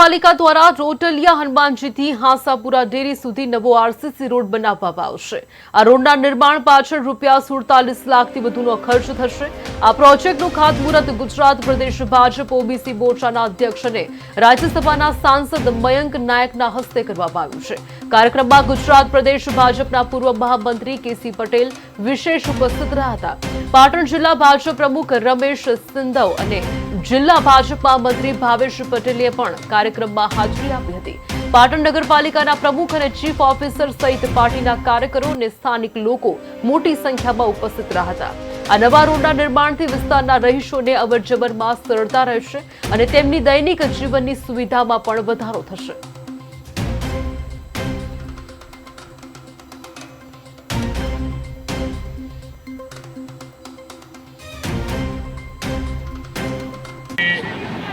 નગરપાલિકા દ્વારા રોટલિયા હનુમાનજીથી હાંસાપુરા ડેરી સુધી નવો આરસીસી રોડ બનાવવામાં આવશે. આ રોડના નિર્માણ પાછળ રૂપિયા સુડતાલીસ લાખથી વધુનો ખર્ચ થશે. આ પ્રોજેક્ટનું ખાતમુહૂર્ત ગુજરાત પ્રદેશ ભાજપ, ઓબીસી મોરચાના અધ્યક્ષ અને રાજ્યસભાના સાંસદ મયંક નાયકના હસ્તે કરવામાં આવ્યું છે. કાર્યક્રમમાં ગુજરાત પ્રદેશ ભાજપના પૂર્વ મહામંત્રી કેસી પટેલ વિશેષ ઉપસ્થિત રહ્યા હતા. પાટણ જિલ્લા ભાજપ પ્રમુખ રમેશ સિંધવ અને જિલ્લા ભાજપા મંત્રી ભાવેશ પટેલે પણ કાર્યક્રમમાં હાજરી આપી હતી. પાટણ નગરપાલિકાના પ્રમુખ અને ચીફ ઓફિસર સહિત પાર્ટીના કાર્યકરો અને સ્થાનિક લોકો મોટી સંખ્યામાં ઉપસ્થિત રહ્યા હતા. આ નવા રોડના નિર્માણથી વિસ્તારના રહીશોને અવરજવરમાં સરળતા રહેશે અને તેમની દૈનિક જીવનની સુવિધામાં પણ વધારો થશે.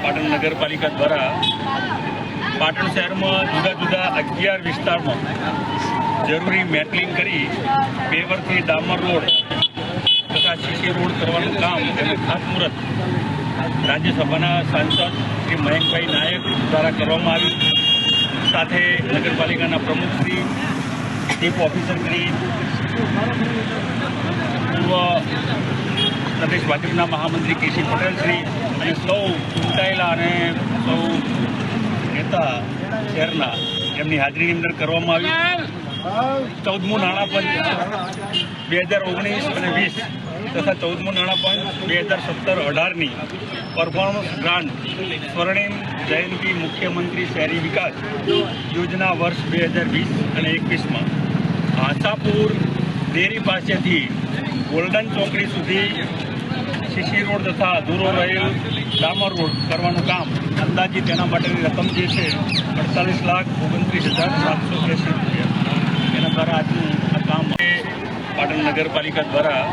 પાટણ નગરપાલિકા દ્વારા પાટણ શહેરમાં જુદા જુદા અગિયાર વિસ્તારમાં જરૂરી મેટલિંગ કરી પેવરથી ડામર રોડ તથા સીસી રોડ કરવાનું કામ તેનું ખાતમુહૂર્ત રાજ્યસભાના સાંસદ શ્રી મયંકભાઈ નાયક દ્વારા કરવામાં આવ્યું. સાથે નગરપાલિકાના પ્રમુખ શ્રી, ચીફ ઓફિસર શ્રી, પૂર્વ પ્રદેશ ભાજપના મહામંત્રી કેસી પટેલ શ્રી અને સૌ ચૂંટાયેલા અને સૌ નેતા શહેરના એમની હાજરીની અંદર કરવામાં આવ્યું ચૌદમું નાણાપંચ બે હજાર ઓગણીસ અને વીસ તથા ચૌદમું નાણાપંચ બે હજાર સત્તર અઢારની પરફોર્મન્સ ગ્રાન્ટ સ્વર્ણિમ જયંતિ મુખ્યમંત્રી શહેરી વિકાસ યોજના વર્ષ બે હજાર વીસ અને એકવીસમાં. આશાપુર ડેરી પાસેથી ગોલ્ડન ચોકડી સુધી સીસી રોડ તથા અધૂરો રહેલ ડામર રોડ કરવાનું કામ અંદાજિત તેના માટેની રકમ જે છે, અડતાલીસ લાખ ઓગણત્રીસ હજાર સાતસો એંસી રૂપિયા. એના દ્વારા આજનું આ કામ પાટણ નગરપાલિકા દ્વારા